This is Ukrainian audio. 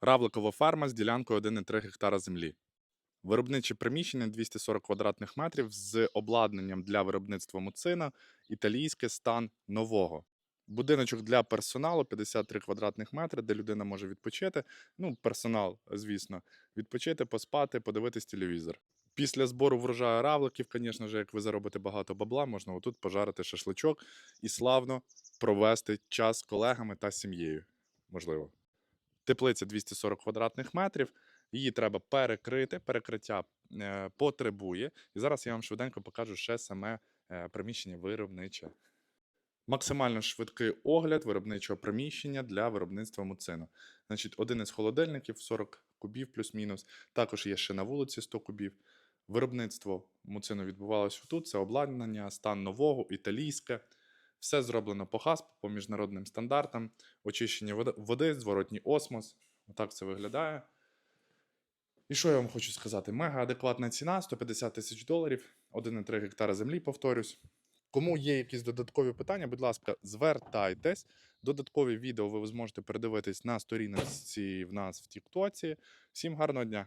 Равликова ферма з ділянкою 1,3 гектара землі. Виробниче приміщення 240 квадратних метрів з обладнанням для виробництва муцина, італійське стан нового. Будиночок для персоналу 53 квадратних метри, де людина може відпочити. Ну, персонал, звісно, відпочити, поспати, подивитись телевізор. Після збору врожаю равликів, звісно ж, як ви заробите багато бабла, можна отут пожарити шашличок і славно провести час з колегами та сім'єю. Можливо. Теплиця 240 квадратних метрів. Її треба перекрити. Перекриття е, потребує. І зараз я вам швиденько покажу ще саме е, приміщення виробниче. Максимально швидкий огляд виробничого приміщення для виробництва муцину. Значить, один із холодильників 40 кубів плюс-мінус. Також є ще на вулиці 100 кубів. Виробництво муцину відбувалося тут. Це обладнання, стан нового, італійське. Все зроблено по ХАСП, по міжнародним стандартам. Очищення води, зворотній осмос. Отак це виглядає. І що я вам хочу сказати? Мега адекватна ціна 150 тисяч доларів, 1,3 гектара землі, повторюсь. Кому є якісь додаткові питання, будь ласка, звертайтесь. Додаткові відео ви зможете передивитись на сторінці в нас в Тіктоці. Всім гарного дня!